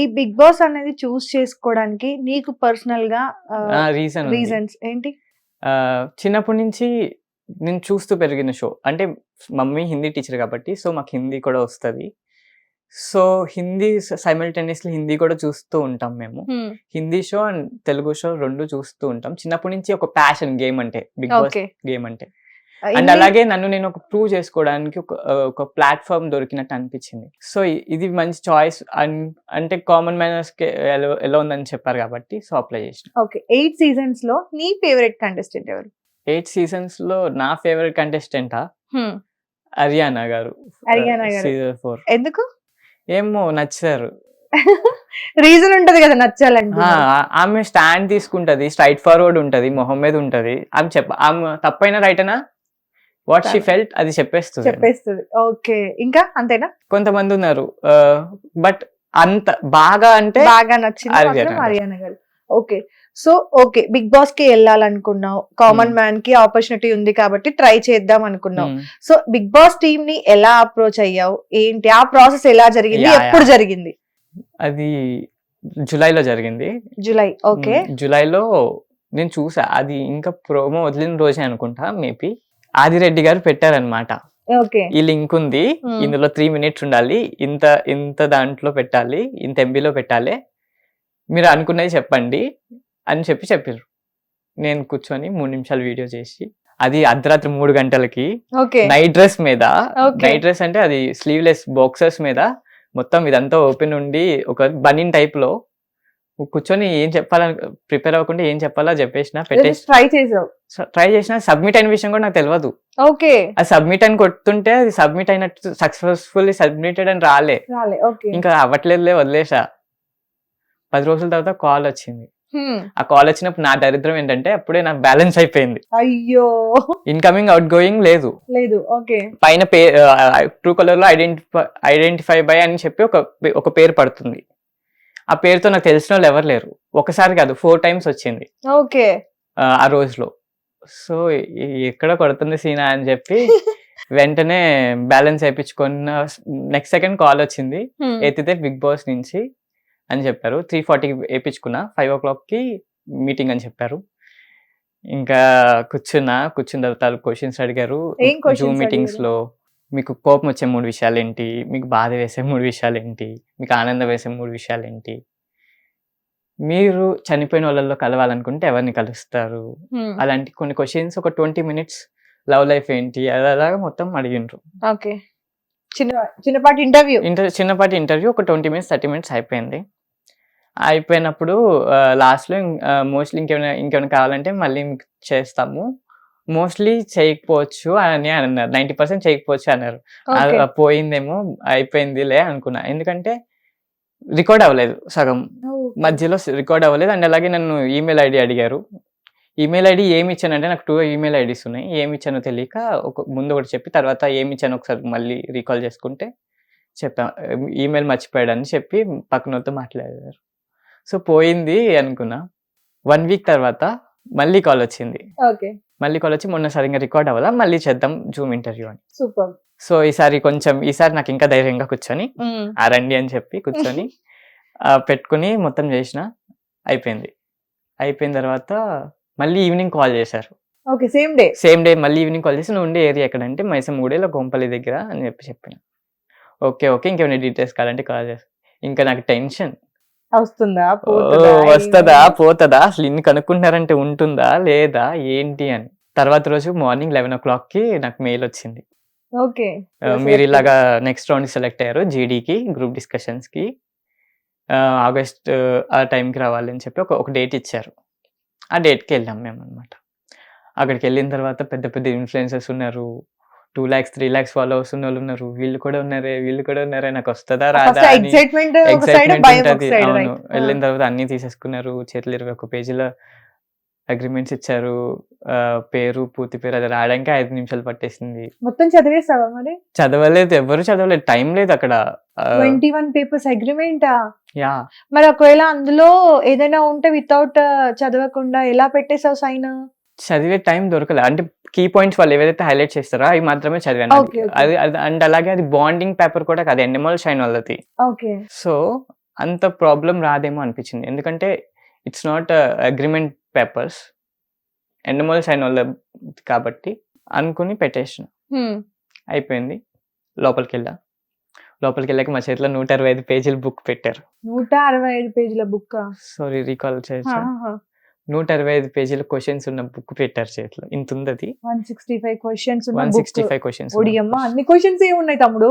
ఈ big boss అనేది చూస్ చేసుకోవడానికి నీకు పర్సనల్గా రీజన్ రీజన్స్ ఏంటి? చిన్నప్పటి నుంచి నేను చూస్తూ పెరిగిన షో అంటే మమ్మీ హిందీ టీచర్ కాబట్టి సో మాకు హిందీ కూడా వస్తుంది. సో హిందీ సైమల్టేనియస్లీ హిందీ కూడా చూస్తూ ఉంటాం మేము. Hindi show and Telugu show రెండు చూస్తూ ఉంటాం. చిన్నప్పటి నుంచి ఒక ప్యాషన్ గేమ్ అంటే బిగ్ బాస్ గేమ్ అంటే. అండ్ అలాగే నన్ను నేను ఒక ప్రూవ్ చేసుకోవడానికి ఒక ఒక ప్లాట్ఫామ్ దొరికినట్టు అనిపించింది. సో ఇది మంచి చాయిస్ అంటే కామన్ మేనర్స్కి ఎలా ఉందని చెప్పారు కాబట్టి సో అప్లై చేసిన. ఓకే ఎయిట్ సీజన్స్లో నీ ఫేవరెట్ కంటెస్టెంట్ ఎవరు? ఎయిట్ సీజన్స్లో నా ఫేవరెట్ కంటెస్టెంటా హరియానా గారు. హరియానా. సీజన్ ఫోర్ ఎందుకు? ఏమో నచ్చారు. రీజన్ ఉంటది కదా ఆ- ఆమె స్టాండ్ తీసుకుంటది స్ట్రైట్ ఫార్వర్డ్ ఉంటది మొహం మీద ఉంటది. ఆమె చెప్ప ఆమె తప్పైన రైట్ అయినా వాట్ షీ ఫెల్ట్ అది చెప్పేస్తుంది. చెప్పేస్తుంది. ఓకే. ఇంకా అంతేనా? కొంతమంది ఉన్నారు. బట్ అంత బాగా అంటే బాగా నచ్చింది హరియానా గారు. ఓకే. So okay. బిగ్ బాస్కి వెళ్ళాలనుకున్నావు. కామన్. మ్యాన్కి ఆపర్చునిటీ ఉంది కాబట్టి ట్రై చేద్దాం అనుకున్నావు. సో బిగ్ బాస్ టీమ్ని ఎలా అప్రోచ్ అయ్యావు? ఏంటి? ఆ ప్రాసెస్ ఎలా జరిగింది? ఎప్పుడు. జరిగింది? అది జూలైలో జరిగింది. జూలై. ఓకే. జూలైలో నేను చూసా. అది ఇంకా ప్రోమో వదిలిన రోజే అనుకుంటా మేబీ. ఆదిరెడ్డి గారు పెట్టారనమాట ఈ లింక్ ఉంది. Hmm. ఇందులో త్రీ మినిట్స్ ఉండాలి. ఇంత ఇంత దాంట్లో పెట్టాలి. ఇంత ఎంబీలో పెట్టాలి. మీరు అనుకున్నది చెప్పండి అని చెప్పి చెప్పారు నేను కూర్చొని మూడు నిమిషాలు వీడియో చేసి అది అర్ధరాత్రి మూడు గంటలకి నైట్ డ్రెస్ మీద. నైట్ డ్రెస్ అంటే అది స్లీవ్లెస్ బాక్సెస్ మీద మొత్తం ఇదంతా ఓపెన్ ఉండి ఒక బనిన్ టైప్లో కూర్చొని ఏం చెప్పాలని ప్రిపేర్ అవ్వకుండా ఏం చెప్పాలో చెప్పేసిన పెట్టేసి ట్రై చేసావు. ట్రై చేసిన సబ్మిట్ అయిన విషయం కూడా నాకు తెలియదు ఓకే. అది సబ్మిట్ అని కొడుతుంటే అది సబ్మిట్ అయినట్టు సక్సెస్ఫుల్లీ సబ్మిటెడ్ అని రాలే. ఇంకా అవ్వట్లేదులే వదిలేసా. పది రోజుల తర్వాత కాల్ వచ్చింది. ఆ కాల్ వచ్చినప్పుడు నా దరిద్రం ఏంటంటే అప్పుడే నాకు బ్యాలెన్స్ అయిపోయింది. అయ్యో. ఇన్కమింగ్ అవుట్ గోయింగ్ లేదు. లేదు ఓకే. పైన ట్రూ కలర్లో ఐడెంటిఫై ఐడెంటిఫై బై అని చెప్పి ఒక ఒక పేరు పడుతుంది. ఆ పేరుతో నాకు తెలిసిన వాళ్ళు ఎవరు లేరు. ఒకసారి కాదు ఫోర్ టైమ్స్ వచ్చింది. ఓకే. ఆ, రోజులో. సో ఎక్కడ కొడుతుంది సీనా అని చెప్పి వెంటనే బ్యాలెన్స్ వేయించుకున్న నెక్స్ట్ సెకండ్ కాల్ వచ్చింది. ఎత్తితే బిగ్ బాస్ నుంచి అని చెప్పారు. త్రీ ఫార్టీకి వేయించుకున్నా ఫైవ్ ఓ క్లాక్కి మీటింగ్ అని చెప్పారు. ఇంకా కూర్చున్నా కూర్చున్న తర్వాత క్వశ్చన్స్ అడిగారు. Zoom meetings? లో మీకు కోపం వచ్చే మూడు విషయాలు ఏంటి మీకు బాధ వేసే మూడు విషయాలు ఏంటి మీకు ఆనందం వేసే మూడు విషయాలు ఏంటి మీరు చనిపోయిన వాళ్ళలో కలవాలనుకుంటే ఎవరిని కలుస్తారు. అలాంటి కొన్ని క్వశ్చన్స్ ఒక ట్వంటీ మినిట్స్ లవ్ లైఫ్ ఏంటి? అలాగా మొత్తం అడిగిండ్రు. ఓకే. చిన్న చిన్నపాటి ఇంటర్వ్యూ ఇంటర్ చిన్నపాటి ఇంటర్వ్యూ ఒక ట్వంటీ మినిట్స్ థర్టీ మినిట్స్ అయిపోయింది. అయిపోయినప్పుడు లాస్ట్లో మోస్ట్లీ ఇంకేమైనా ఇంకేమైనా కావాలంటే మళ్ళీ చేస్తాము. మోస్ట్లీ చేయకపోవచ్చు అని అన్నారు. నైంటీ పర్సెంట్ చేయకపోవచ్చు అన్నారు. పోయిందేమో అయిపోయిందిలే అనుకున్నా. ఎందుకంటే రికార్డ్ అవ్వలేదు సగం. మధ్యలో రికార్డ్ అవ్వలేదు. అండ్ అలాగే నన్ను ఈమెయిల్ ఐడి అడిగారు. ఈమెయిల్ ఐడి ఏమి ఇచ్చానంటే నాకు టూ ఈమెయిల్ ఐడీస్ ఉన్నాయి. ఏమి ఇచ్చానో తెలియక ఒక ముందు ఒకటి చెప్పి తర్వాత ఏమి ఇచ్చానో ఒకసారి మళ్ళీ రీకాల్ చేసుకుంటే చెప్పా ఈమెయిల్ మర్చిపోయాడని చెప్పి పక్కనతో మాట్లాడారు. సో పోయింది అనుకున్నా. వన్ వీక్ తర్వాత మళ్ళీ కాల్ వచ్చింది. ఓకే. మళ్ళీ కాల్ వచ్చి మొన్న సరిగ్గా రికార్డ్ అవ్వాలా? మళ్ళీ చేద్దాం జూమ్ ఇంటర్వ్యూ అని. సూపర్. సో ఈసారి కొంచెం ఈసారి నాకు ఇంకా ధైర్యంగా కూర్చొని ఆ రండి అని చెప్పి కూర్చొని పెట్టుకుని మొత్తం చేసిన అయిపోయింది. అయిపోయిన తర్వాత మళ్ళీ ఈవినింగ్ కాల్ చేశారు. Okay same day same day మళ్ళీ ఈవినింగ్ కాల్ చేసి నువ్వు ఉండే ఏరియా ఎక్కడంటే మైసమ్ మూడేలో గోంపల్లి దగ్గర అని చెప్పి చెప్పిన. ఓకే ఓకే ఇంకేమైనా డీటెయిల్స్ కావాలంటే కాల్ చేస్తా ఇంకా నాకు టెన్షన్ వస్తుందా? వస్తుందా? పోతుందా? అసలు ఇన్ని కనుక్కుంటారంటే ఉంటుందా? లేదా? ఏంటి అని. తర్వాత రోజు మార్నింగ్ లెవెన్ ఓ క్లాక్కి నాకు మెయిల్ వచ్చింది. ఓకే. మీరు ఇలాగా నెక్స్ట్ రౌండ్ సెలెక్ట్ అయ్యారు జీడీకి గ్రూప్ డిస్కషన్స్కి ఆగస్ట్ ఆ టైంకి రావాలి అని చెప్పి ఒక ఒక డేట్ ఇచ్చారు. ఆ డేట్కి వెళ్ళాం మేము అనమాట అక్కడికి వెళ్ళిన తర్వాత పెద్ద పెద్ద ఇన్ఫ్లుయెన్సర్స్ ఉన్నారు. Two lakhs three lakhs followers ఉన్న వాళ్ళు ఉన్నారు. వీళ్ళు కూడా ఉన్నారే వీళ్ళు కూడా ఉన్నారే నాకు వస్తుందా రాదా ఎక్సైట్మెంట్ ఉంటది. అవును. వెళ్ళిన తర్వాత అన్ని తీసేసుకున్నారు. చేతులు ఇరవై ఒక పేజీలో అగ్రిమెంట్స్ ఇచ్చారు. పేరు పూర్తి పేరు అది రాయడానికి ఐదు నిమిషాలు పట్టేసింది. మొత్తం చదివేస్తావా మరి? చదవలేదు ఎవరు చదవలేదు టైం లేదు అక్కడ. ట్వంటీ వన్ పేపర్స్ అగ్రిమెంటా? యా. మరి ఒకవేళ అందులో ఏదైనా ఉంటే వితౌట్ చదవకుండా ఎలా పెట్టేసావు సైన్? చదివే టైం దొరకలేదు అంటే కీ పాయింట్స్ వాళ్ళు ఏవైతే హైలైట్ చేస్తారో అవి మాత్రమే చదివాను. అది అండ్ అలాగే అది బాండింగ్ పేపర్ కూడా కాదు ఎన్ఎంఎల్ షైన్ వాళ్ళది. ఓకే సో అంత ప్రాబ్లం రాదేమో అనిపించింది. ఎందుకంటే it's not agreement papers Endemol Shine వాళ్ళ కాబట్టి అనుకుని పెట్టేసిన. హ్మ్. అయిపోయింది. లోపలికి వెళ్ళా లోపలికి వెళ్ళాక మా చేతిలో నూట అరవై ఐదు పేజీల బుక్ పెట్టారు. నూట అరవై ఐదు పేజీల బుక్ సారీ రీకాల్ చేయొచ్చా నూట అరవై ఐదు పేజీల క్వశ్చన్స్ ఉన్న బుక్ పెట్టారు చేతిలో. ఇంత ఉంది అది one sixty five questions one sixty five questions అన్ని క్వశ్చన్స్ ఏ ఉన్నాయి తమ్ముడు?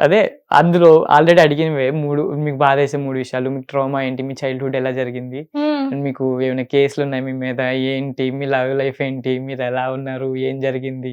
అదే అందులో ఆల్రెడీ అడిగినవే మూడు మీకు బాధ వేసే మూడు విషయాలు మీకు ట్రామా ఏంటి మీ చైల్డ్హుడ్ ఎలా జరిగింది? అండ్ మీకు ఏమైనా కేసులు ఉన్నాయి మీ మీద? ఏంటి మీ లవ్ లైఫ్ ఏంటి మీరు ఎలా ఉన్నారు ఏం జరిగింది?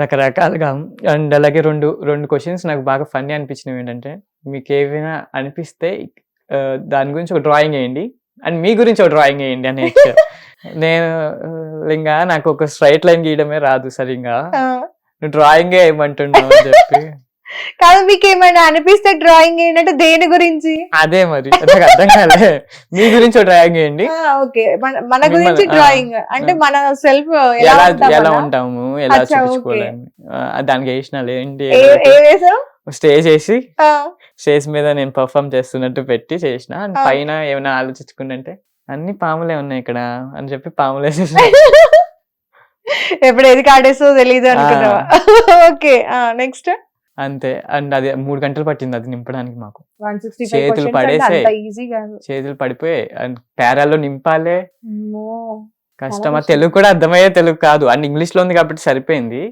రకరకాలుగా. అండ్ అలాగే రెండు రెండు క్వశ్చన్స్ నాకు బాగా ఫన్నీ అనిపించినవి ఏంటంటే మీకు ఏమైనా అనిపిస్తే దాని గురించి ఒక డ్రాయింగ్ వేయండి. అండ్ మీ గురించి ఒక డ్రాయింగ్ వేయండి అని. నేను ఇంకా నాకు ఒక స్ట్రైట్ లైన్ గీయడమే రాదు సరిగా నువ్వు డ్రాయింగ్ వేయమంటున్నావు అని చెప్పి. కాదు మీకు ఏమైనా అనిపిస్తే డ్రాయింగ్ ఏంటంటే దేని గురించి? అదే మరి. నాకు అర్థం కాలే. మీ గురించి డ్రాయింగ్ వేయండి. ఓకే. మన గురించి డ్రాయింగ్ అంటే. మన సెల్ఫ్ ఎలా ఎలా ఉంటాము? ఎలా ఆ, దానికి వేసిన ఏంటి? ఏ వేసావు? స్టేజ్ వేసి ఆ, స్టేజ్ మీద నేను పర్ఫామ్ చేస్తున్నట్టు పెట్టి చేసిన. అండ్. పైన ఏమైనా ఆలోచించుకుంటే అన్ని పాములే ఉన్నాయి ఇక్కడ అని చెప్పి పాములు ఎప్పుడు ఏది కాడేసో తెలియదు అనుకున్నావా? ఓకే. నెక్స్ట్? అంతే. అండ్ అది మూడు గంటలు పట్టింది అది నింపడానికి మాకు. చేతులు కాదు. చేతులు పడిపోయాయి అండ్ పేరాలో నింపాలే. కష్టం. తెలుగు కూడా అర్థమయ్యే తెలుగు కాదు. అండ్ ఇంగ్లీష్లో ఉంది కాబట్టి సరిపోయింది.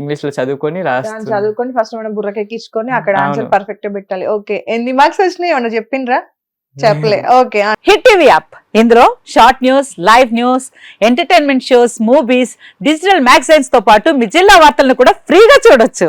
ఇంగ్లీష్లో చదువుకొని రాస్తుంది చదువుకొని ఫస్ట్ మనం బుర్రకెక్కించుకొని అక్కడ. ఆన్సర్ పర్ఫెక్ట్ పెట్టాలి. ఓకే ఎన్ని మార్క్స్ వచ్చినాయి? ఏమన్నా చెప్పిండ్రా? చెప్పలే. ఓకే హిట్ టీవీ యాప్ ఇందులో short news live news entertainment shows movies digital మ్యాగజైన్స్తో పాటు మీ జిల్లా వార్తలను కూడా ఫ్రీగా చూడొచ్చు.